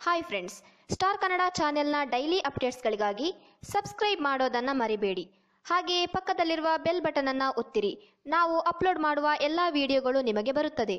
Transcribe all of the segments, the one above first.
Hi friends star Kannada ಚಾನೆಲ್ನ daily ಅಪ್ಡೇಟ್ಸ್ಗಳಿಗಾಗಿ subscribe ಮಾಡೋದನ್ನು ಮರಿಬೇಡಿ. ಹಾಗೆಯೇ ಪಕ್ಕದಲ್ಲಿರುವ ಬೆಲ್ ಬಟನನ್ನು ಒತ್ತಿರಿ. ನಾವು ಅಪ್ಲೋಡ್ ಮಾಡುವ ಎಲ್ಲ ವಿಡಿಯೋಗಳು ನಿಮಗೆ ಬರುತ್ತದೆ.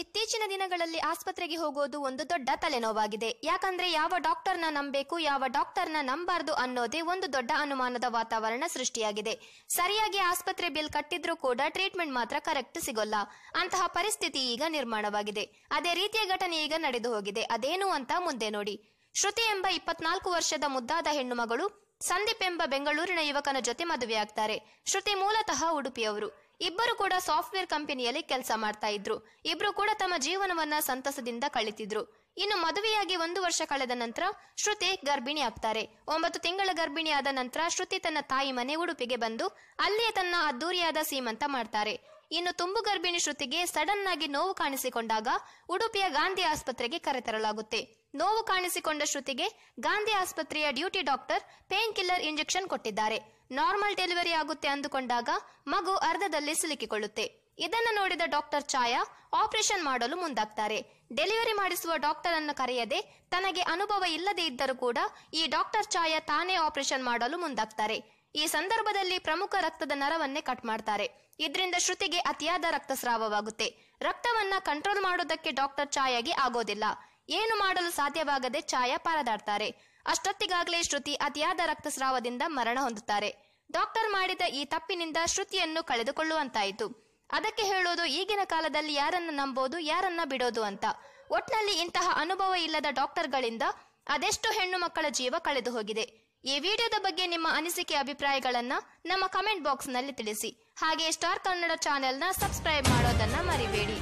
ಇತ್ತೀಚಿನ ದಿನಗಳಲ್ಲಿ ಆಸ್ಪತ್ರೆಗೆ ಹೋಗೋದು ಒಂದು ದೊಡ್ಡ ತಲೆನೋವಾಗಿದೆ. ಯಾಕಂದ್ರೆ ಯಾವ ಡಾಕ್ಟರ್ನ ನಂಬಬೇಕು, ಯಾವ ಡಾಕ್ಟರ್ನ ನಂಬಾರ್ದು ಅನ್ನೋದೇ ಒಂದು ದೊಡ್ಡ ಅನುಮಾನದ ವಾತಾವರಣ ಸೃಷ್ಟಿಯಾಗಿದೆ. ಸರಿಯಾಗಿ ಆಸ್ಪತ್ರೆ ಬಿಲ್ ಕಟ್ಟಿದ್ರೂ ಕೂಡ ಟ್ರೀಟ್ಮೆಂಟ್ ಮಾತ್ರ ಕರೆಕ್ಟ್ ಸಿಗೋಲ್ಲ. ಅಂತಹ ಪರಿಸ್ಥಿತಿ ಈಗ ನಿರ್ಮಾಣವಾಗಿದೆ. ಅದೇ ರೀತಿಯ ಘಟನೆ ಈಗ ನಡೆದು ಹೋಗಿದೆ. ಅದೇನು ಅಂತ ಮುಂದೆ ನೋಡಿ. ಶ್ರುತಿ ಎಂಬ ಇಪ್ಪತ್ನಾಲ್ಕು ವರ್ಷದ ಮುದ್ದಾದ ಹೆಣ್ಣು ಮಗಳು ಸಂದೀಪ್ ಎಂಬ ಬೆಂಗಳೂರಿನ ಯುವಕನ ಜೊತೆ ಮದುವೆಯಾಗ್ತಾರೆ. ಶ್ರುತಿ ಮೂಲತಃ ಉಡುಪಿಯವರು. ಇಬ್ಬರು ಕೂಡ ಸಾಫ್ಟ್ವೇರ್ ಕಂಪನಿಯಲ್ಲಿ ಕೆಲಸ ಮಾಡ್ತಾ ಇದ್ರು. ಇಬ್ರು ಕೂಡ ತಮ್ಮ ಜೀವನವನ್ನ ಸಂತಸದಿಂದ ಕಳಿತಿದ್ರು. ಇನ್ನು ಮದುವೆಯಾಗಿ ಒಂದು ವರ್ಷ ಕಳೆದ ನಂತರ ಶ್ರುತಿ ಗರ್ಭಿಣಿ ಆಗ್ತಾರೆ. ಒಂಬತ್ತು ತಿಂಗಳ ಗರ್ಭಿಣಿಯಾದ ನಂತರ ಶ್ರುತಿ ತನ್ನ ತಾಯಿ ಮನೆ ಉಡುಪಿಗೆ ಬಂದು ಅಲ್ಲಿಯೇ ತನ್ನ ಅದ್ದೂರಿಯಾದ ಸೀಮಂತ ಮಾಡ್ತಾರೆ. ಇನ್ನು ತುಂಬು ಗರ್ಭಿಣಿ ಶ್ರುತಿಗೆ ಸಡನ್ ಆಗಿ ನೋವು ಕಾಣಿಸಿಕೊಂಡಾಗ ಉಡುಪಿಯ ಗಾಂಧಿ ಆಸ್ಪತ್ರೆಗೆ ಕರೆತರಲಾಗುತ್ತೆ. ನೋವು ಕಾಣಿಸಿಕೊಂಡ ಶ್ರುತಿಗೆ ಗಾಂಧಿ ಆಸ್ಪತ್ರೆಯ duty doctor pain killer injection ಕೊಟ್ಟಿದ್ದಾರೆ. ನಾರ್ಮಲ್ ಡೆಲಿವರಿ ಆಗುತ್ತೆ ಅಂದುಕೊಂಡಾಗ ಮಗು ಅರ್ಧದಲ್ಲಿ ಸಿಲುಕಿಕೊಳ್ಳುತ್ತೆ. ಇದನ್ನು ನೋಡಿದ ಡಾಕ್ಟರ್ ಛಾಯಾ ಆಪರೇಷನ್ ಮಾಡಲು ಮುಂದಾಗ್ತಾರೆ. ಡೆಲಿವರಿ ಮಾಡಿಸುವ ಡಾಕ್ಟರ್ ಅನ್ನು ಕರೆಯದೆ ತನಗೆ ಅನುಭವ ಇಲ್ಲದೇ ಇದ್ದರೂ ಕೂಡ ಈ ಡಾಕ್ಟರ್ ಛಾಯಾ ತಾನೇ ಆಪರೇಷನ್ ಮಾಡಲು ಮುಂದಾಗ್ತಾರೆ. ಈ ಸಂದರ್ಭದಲ್ಲಿ ಪ್ರಮುಖ ರಕ್ತದ ನರವನ್ನೇ ಕಟ್ ಮಾಡ್ತಾರೆ. ಇದರಿಂದ ಶ್ರುತಿಗೆ ಅತಿಯಾದ ರಕ್ತಸ್ರಾವವಾಗುತ್ತೆ. ರಕ್ತವನ್ನ ಕಂಟ್ರೋಲ್ ಮಾಡೋದಕ್ಕೆ ಡಾಕ್ಟರ್ ಛಾಯಾಗೆ ಆಗೋದಿಲ್ಲ. ಏನು ಮಾಡಲು ಸಾಧ್ಯವಾಗದೆ ಛಾಯಾ ಪಾರದಾಡ್ತಾರೆ. ಅಷ್ಟೊತ್ತಿಗಾಗಲೇ ಶ್ರುತಿ ಅತಿಯಾದ ರಕ್ತಸ್ರಾವದಿಂದ ಮರಣ ಹೊಂದುತ್ತಾರೆ. ಡಾಕ್ಟರ್ ಮಾಡಿದ ಈ ತಪ್ಪಿನಿಂದ ಶ್ರುತಿಯನ್ನು ಕಳೆದುಕೊಳ್ಳುವಂತಾಯಿತು. ಅದಕ್ಕೆ ಹೇಳೋದು ಈಗಿನ ಕಾಲದಲ್ಲಿ ಯಾರನ್ನ ನಂಬೋದು, ಯಾರನ್ನ ಬಿಡೋದು ಅಂತ. ಒಟ್ನಲ್ಲಿ ಇಂತಹ ಅನುಭವ ಇಲ್ಲದ ಡಾಕ್ಟರ್ಗಳಿಂದ ಅದೆಷ್ಟು ಹೆಣ್ಣು ಮಕ್ಕಳ ಜೀವ ಕಳೆದು ಹೋಗಿದೆ ಈ ವಿಡಿಯೋದ ಬಗ್ಗೆ ನಿಮ್ಮ ಅನಿಸಿಕೆ, ಅಭಿಪ್ರಾಯಗಳನ್ನ ನಮ್ಮ ಕಮೆಂಟ್ ಬಾಕ್ಸ್ನಲ್ಲಿ ತಿಳಿಸಿ. ಹಾಗೆ ಸ್ಟಾರ್ ಕನ್ನಡ ಚಾನೆಲ್ನ ಸಬ್ಸ್ಕ್ರೈಬ್ ಮಾಡೋದನ್ನ ಮರಿಬೇಡಿ.